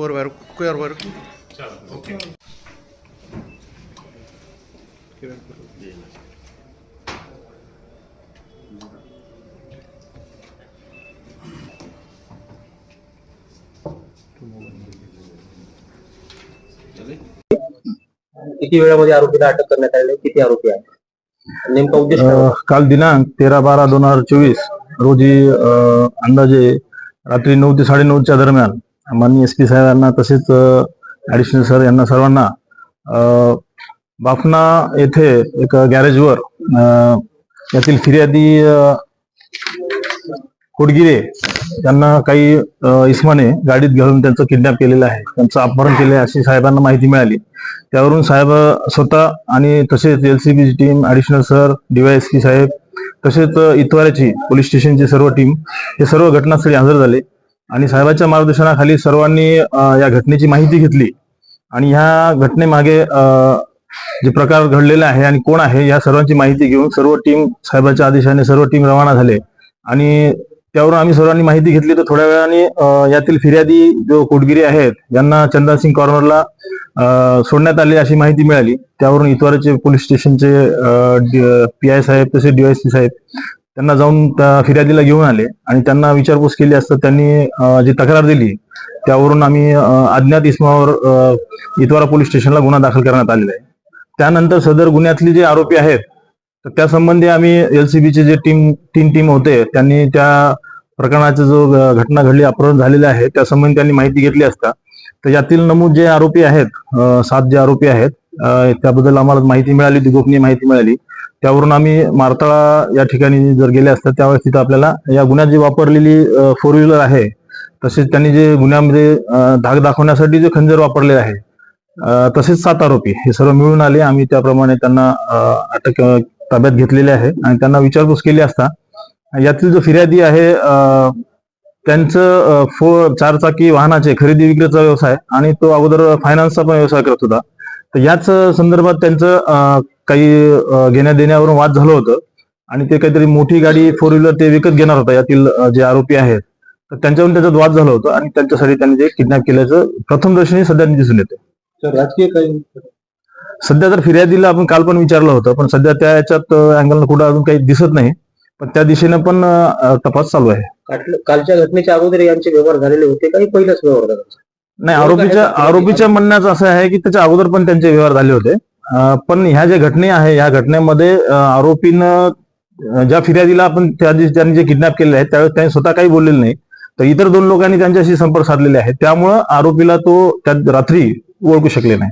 Core wire core wire किती वेळामध्ये आरोपीला अटक करण्यात आले? किती आरोपी आहेत? नेमका उद्देश? काल दिनांक तेरा बारा दोन हजार चोवीस रोजी अंदाजे रात्री नऊ ते साडेनऊच्या दरम्यान माननीय एस पी साहेबांना तसेच ॲडिशनल सर यांना सर्वांना बाफना येथे एक गॅरेजवर अ, यातील फिर्यादी कोडगिरे त्यांना काही इसमाने इस्माने गाडीत घेऊन त्यांचं किडनॅप केलेलं आहे. त्यांचं अपहरण केले आहे अशी साहेबांना माहिती मिळाली. त्यावरून साहेब स्वतः आणि तसेच एलसीबीची टीम ॲडिशनल सर डीवायएसपी साहेब तसेच इतवाऱ्याची पोलीस स्टेशनची सर्व टीम हे सर्व घटनास्थळी हजर झाले. आणि साहेबांच्या मार्गदर्शनाखाली सर्वांनी या घटनेची माहिती घेतली. आणि ह्या घटनेमागे जे प्रकार घडलेले आहे आणि कोण आहे या सर्वांची माहिती घेऊन सर्व टीम साहेबांच्या आदेशाने सर्व टीम रवाना झाले. आणि त्यावरून आम्ही सर्वांनी माहिती घेतली तर थोड्या वेळाने यातील फिर्यादी जो कोटगिरी आहेत यांना चंदनसिंग कॉर्नरला सोडण्यात आले अशी माहिती मिळाली. त्यावरून इतवारचे पोलीस स्टेशनचे पी आय साहेब तसेच डीवायसी साहेब त्यांना जाऊन त्या फिर्यादीला घेऊन आले आणि त्यांना विचारपूस केली असता त्यांनी जी तक्रार दिली त्यावरून आम्ही अज्ञात इसमावर इतवारा पोलीस स्टेशनला गुन्हा दाखल करण्यात आलेला आहे. त्यानंतर सदर गुन्ह्यातले जे आरोपी आहेत तर त्या संबंधी आम्ही एलसीबीचे जे टीम तीन टीम होते त्यांनी त्या प्रकरणाचा जो घटना घडली अपहरण झालेले आहे त्यासंबंधी त्यांनी माहिती घेतली असता तर यातील नमूद जे आरोपी आहेत सात जे आरोपी आहेत त्याबद्दल आम्हाला माहिती मिळाली होती गोपनीय माहिती मिळाली. त्यावरून आम्ही मारताळा या ठिकाणी जर गेले असतात त्यावेळेस तिथं आपल्याला या गुन्ह्यात जी वापरलेली फोर व्हीलर आहे तसेच त्यांनी जे गुन्ह्यामध्ये धाक दाखवण्यासाठी जे खंजर वापरले आहे तसेच सात आरोपी हे सर्व मिळून आले. आम्ही त्याप्रमाणे त्यांना अटक ताब्यात घेतलेले आहे आणि त्यांना विचारपूस केली असता. यातील जो फिर्यादी आहे त्यांचं फोर चारचाकी वाहनाचे खरेदी विक्रीचा व्यवसाय आणि तो अगोदर फायनान्सचा पण व्यवसाय करत होता. तर याच संदर्भात त्यांचं काही घेण्या देण्यावरून वाद झालं होतं. आणि ते काहीतरी मोठी गाडी फोर व्हीलर ते विकत घेणार होता यातील जे आरोपी आहेत. तर त्यांच्यावरून त्याच्यात वाद झाला होता आणि त्यांच्यासाठी त्यांनी ते किडनॅप केल्याचं प्रथम दर्शनी सध्या दिसून येते राजकीय काही सध्या तर फिर्यादीला आपण काल पण विचारलं होतं पण सध्या त्या याच्यात अँगल कुठं अजून काही दिसत नाही. पण त्या दिशेनं पण तपास चालू आहे. कालच्या घटनेच्या अगोदर यांचे व्यवहार झालेले होते काही पहिलाच व्यवहार झाला नाही आरोपीच्या? आरोपीच्या म्हणण्याचं असं आहे की त्याच्या अगोदर पण त्यांचे व्यवहार झाले होते. पण ह्या ज्या घटने आहे ह्या घटनेमध्ये आरोपीनं ज्या फिर्यादीला आपण त्या दिवशी त्यांनी जे किडनॅप केले आहे त्यावेळेस त्यांनी स्वतः काही बोललेले नाही. तर इतर दोन लोकांनी त्यांच्याशी संपर्क साधलेले आहे त्यामुळं आरोपीला तो त्या रात्री ओळखू शकले नाही.